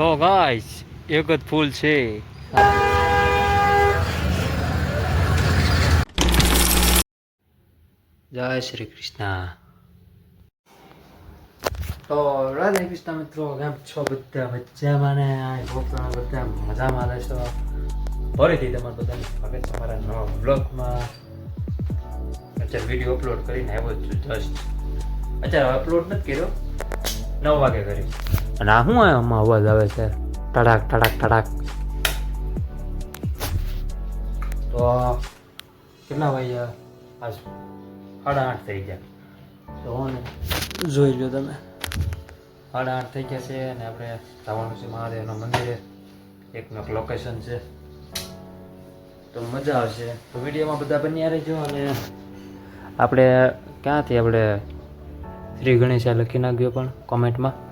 તો ગાઈસ એક જ ફૂલ છે જય શ્રી કૃષ્ણ તો રાધે કૃષ્ણ મિત્રો કેમ છો બધા? મજામાં ને છોકરા બધા મજામાં રહેશો. ફરીથી તમારા બધાને સ્વાગત છે મારા નવા બ્લોગમાં અત્યારે વીડિયો અપલોડ કરીને આવ્યો જ છું જસ્ટ અત્યારે અપલોડ નથી કર્યો. નવ વાગે કર્યો. અને આ શું આમાં અવાજ આવે છે? ટડાક ટડાક ટડાક. તો કેટલા વાગ્યા? આજ સાડા આઠ થઈ ગયા. તો ને જોઈ લો તમે. સાડા આઠ થઈ ગયા છે અને આપણે જવાનું છે મહાદેવના મંદિરે. એક એક લોકેશન છે. તો મજા આવશે. તો વિડીયોમાં બધા બન્યા રહેજો અને આપણે ક્યાંથી આપણે શ્રી ગણેશા લખી નાખ્યો પણ કોમેન્ટમાં?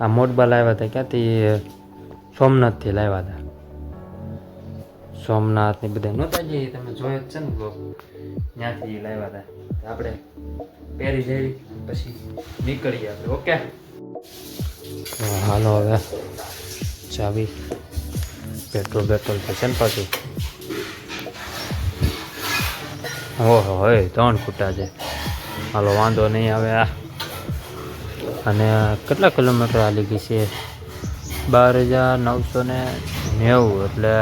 આ મોટબા લાવ્યા હતા ક્યાંથી? સોમનાથથી લાવ્યા હતા. સોમનાથ ને બધા નહોતા જઈએ તમે જોયો જ છે ને ત્યાંથી લાવ્યા હતા. આપણે પહેરી જઈ, પછી નીકળીએ આપણે, ઓકે? હાલો હવે ચાવી, પેટ્રોલ પેટ્રોલ થશે ને પાછું. ઓહો હોય ત્રણ ખૂટા છે. હાલો, વાંધો નહીં આવે આ. અને કેટલા કિલોમીટર હાલી ગઈ છે? બાર હજાર નવસો ને નેવું એટલે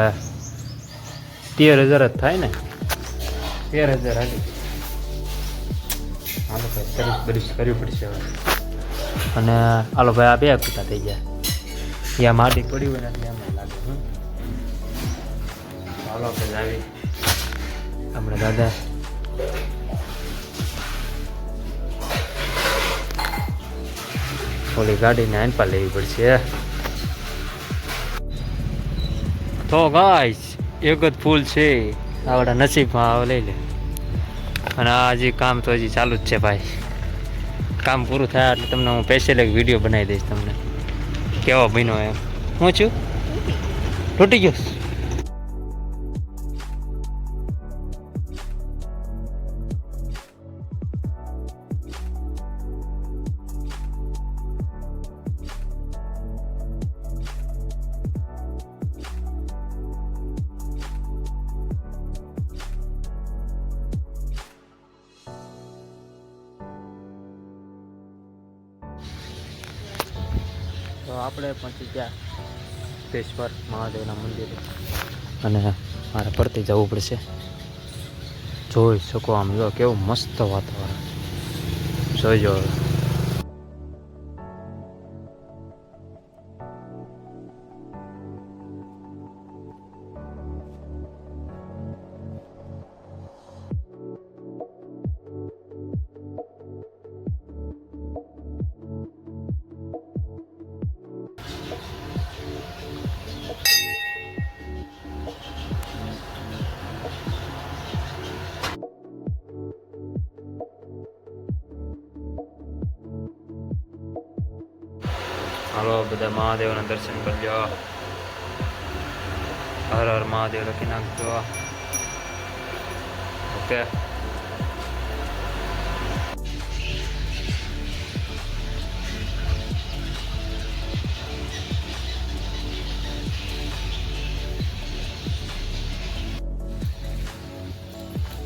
તેર હજાર જ થાય ને? તેર હજાર હાલી. હાલો ભાઈ સર્વિસ બરીસ કરવી પડશે હવે. અને હાલો ભાઈ આ બે કૂટા થઈ ગયા. ત્યાં માટી પડી હોય ને એમ લાગે હાલો ભાઈ આવી. આપણે દાદા ઓલી ગાડીને પર લેવી પડશે તો ગાઈસ એક જ ફૂલ છે. આવડા નસીબમાં આવે, લઈ લે. અને આ હજી કામ તો હજી ચાલુ જ છે ભાઈ. કામ પૂરું થાય એટલે તમને હું સ્પેશિયલ એક વીડિયો બનાવી દઈશ તમને. કેવો બન્યો એમ? હું છું? તૂટી ગયો તો આપણે પહોંચી ગયા પેશ્વર મહાદેવના મંદિરે. અને મારે ફરતી જવું પડશે. જોઈ શકો આમ જો કેવું મસ્ત વાતાવરણ. જોઈજો હવે. હાલો બધા મહાદેવના દર્શન કરજો હર હર મહાદેવ લખી નાખજો ઓકે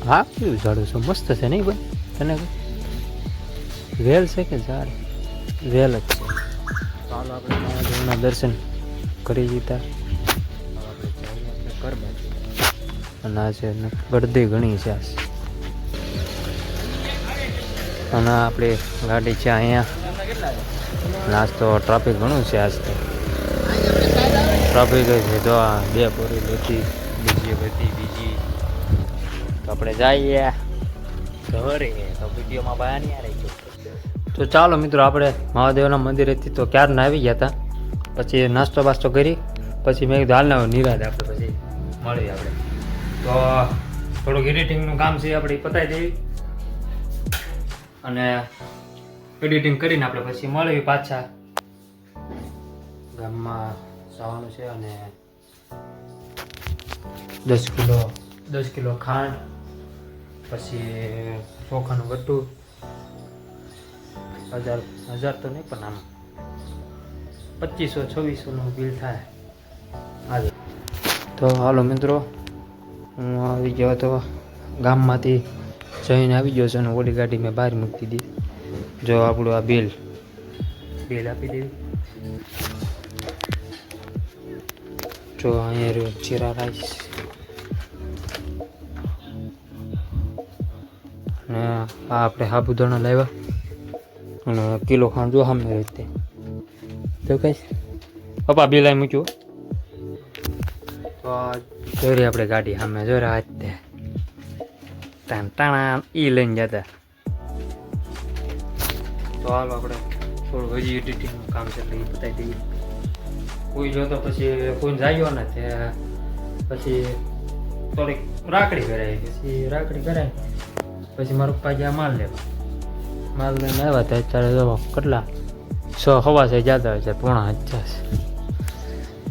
હા, કેવું ઝાડું છે? મસ્ત છે નહીં ભાઈ? તને વેલ છે કે ઝાડ? વેલ જ છે. ચાલો આપણે મહાદેવના દર્શન કરી દીધા અને આ છે ગળદી ઘણી છે અને આપણી ગાડી છે અહીંયા. આજ તો ટ્રાફિક ઘણું છે આજ તો. ટ્રાફિક છે. તો આ બે પોરી લેતી, બીજી બધી બીજી. તો આપણે જઈએ. ઘરે. તો વિડીયોમાં બહાર નહીં આવી. તો ચાલો મિત્રો, આપણે મહાદેવના મંદિરેથી તો ક્યારના આવી ગયા હતા. પછી નાસ્તો બાસ્તો કરી, પછી મેં કીધું, હાલના નિરાદ આપણે પછી મળી આપણે. તો થોડુંક એડિટિંગનું કામ છે, આપણે પતાવી દેવી. અને એડિટિંગ કરીને આપણે પછી મળવી પાછા. ગામમાં જવાનું છે અને દસ કિલો દસ કિલો ખાંડ, પછી ચોખાનું ગટ્ટું. હજાર હજાર તો નહીં પણ આમ પચીસો છવ્વીસોનું બિલ થાય. આજે તો હાલો મિત્રો હું આવી ગયો હતો ગામમાંથી જઈને આવી ગયો છું અને ઓલી ગાડી મેં બહાર મૂકી દીધી. જો આપણું આ બિલ બિલ આપી દેવી જો અહીંયા રહ્યો જીરા રાઈસ. અને આ આપણે સાબુદાણા લાવ્યા. અને કિલો ખાંડ જો સામે રીતે તો. કઈ? પપ્પા બિલ આવી મૂક્યું. તો રહી આપણે ગાડી સામે રહ્યા હાથ તે. ટાણ ટાણા ઈ લઈને જતા. તો હાલો આપણે થોડું હજી એડિટિંગનું કામ છે, એટલે એ બતાવી દઈએ. કોઈ જો તો પછી કોઈ જાયો ને તે, પછી થોડીક રાખડી કરાવી, પછી રાખડી કરાવી, પછી મારું પપ્પા જ્યાં માલ લેવા. માલ લઈને આવ્યા હતા અત્યારે જો કેટલા સો હવા છે જતા હોય છે પોણા હજાર.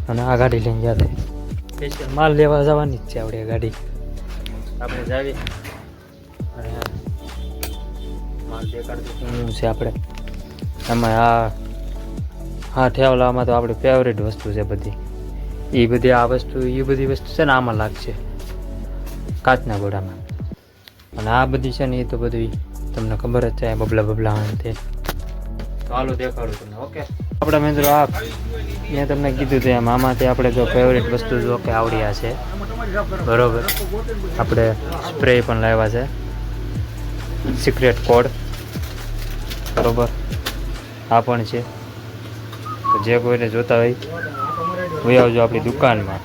અને આ ગાડી લઈને જતા સ્પેશિયલ માલ લેવા જવાની જ છે આપણે ગાડી. આપણે જાવી. અને માલ દેખાડતું છે આપણે? એમાં આ હા ઠેવલામાં તો આપણી ફેવરેટ વસ્તુ છે બધી. એ બધી આ વસ્તુ એ બધી વસ્તુ છે ને આમાં લાગશે. કાચના ઘોડામાં અને આ બધી છે ને એ તો બધી તમને ખબર જ છે બબલા બબલા તે. તો હાલો દેખાડું તમને ઓકે? આપણે મિત્રો આ મેં તમને કીધું તેમ આમાંથી આપણે જો ફેવરેટ વસ્તુ જો કે આવડ્યા છે. બરોબર. આપણે સ્પ્રે પણ લાવ્યા છે. સિક્રેટ કોડ બરોબર. આ પણ છે. તો જે કોઈને જોતા હોય વહી આવજો આપણી દુકાનમાં.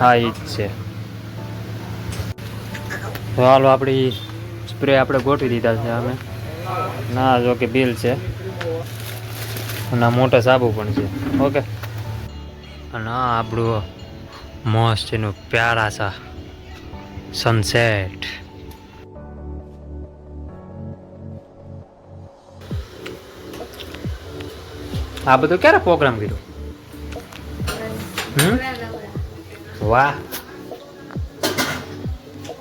હા એ જ છે. તો હાલો આપણી સ્પ્રે આપણે ગોઠવી દીધા છે અમે. ના, જો બિલ છે. અને મોટા સાબુ પણ છે. ઓકે. અને આ આપણું મસ્ત એનું સનસેટ આ બધું ક્યારે પ્રોગ્રામ કર્યો? વાહ.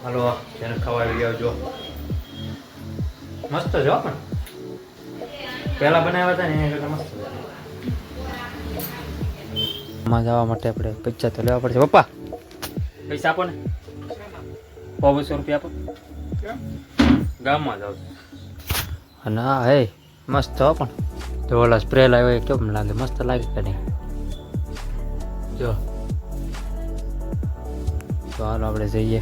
હલો જેને ખવાવી આવજો મસ્ત જો પણ. પહેલા બનાવ્યા હતા ને એના કરતાં મસ્ત છે. આમાં જવા માટે આપણે પૈસા તો લેવા પડશે. પપ્પા પૈસા આપો ને. બસો રૂપિયા આપો. ગામમાં જાવ અને હા હે મસ્ત હો પણ. તો ઓલા સ્પ્રે લાવ્યો એ કેમ લાગે? મસ્ત લાગે કે નહીં? જો. તો હાલો આપણે જઈએ.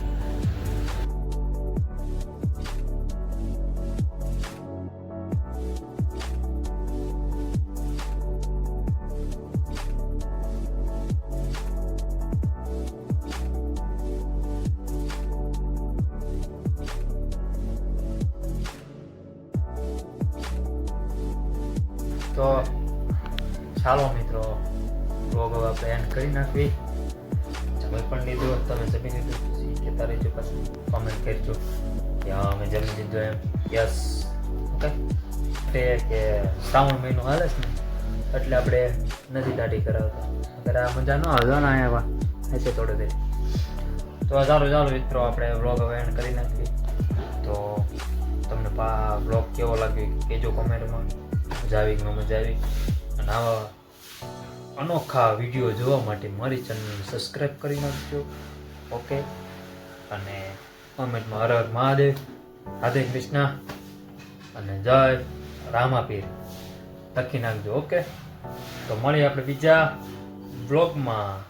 તો ચાલો મિત્રો બ્લોગ હવે આપણે એન્ડ કરી નાખવી. જમી પણ લીધું, તમે જમી લીધું કહેતા રહેજો પાછું કોમેન્ટ કરજો. કે હા, અમે જમી લીધું એમ. યસ ઓકે તે કે શ્રાવણ મહિનો હાલે છે ને, એટલે આપણે નથી દાઢી કરાવતા. અગર આ મજા ન આવે ને આવ્યા હશે થોડે દે. તો ચાલો ચાલો મિત્રો, આપણે વ્લોગ હવે એન્ડ કરી નાખીએ. તો તમને પા વ્લોગ કેવો લાગ્યો કહેજો કોમેન્ટમાં મજા આવી ન મજા આવી? અને આવા અનોખા વીડિયો જોવા માટે મારી ચેનલને સબસ્ક્રાઈબ કરી નાખજો. ઓકે? અને કોમેન્ટમાં હર હર મહાદેવ. રાધે કૃષ્ણ. અને જય રામાપીર. લખી નાખજો, ઓકે? તો મળીએ આપણે બીજા બ્લોગમાં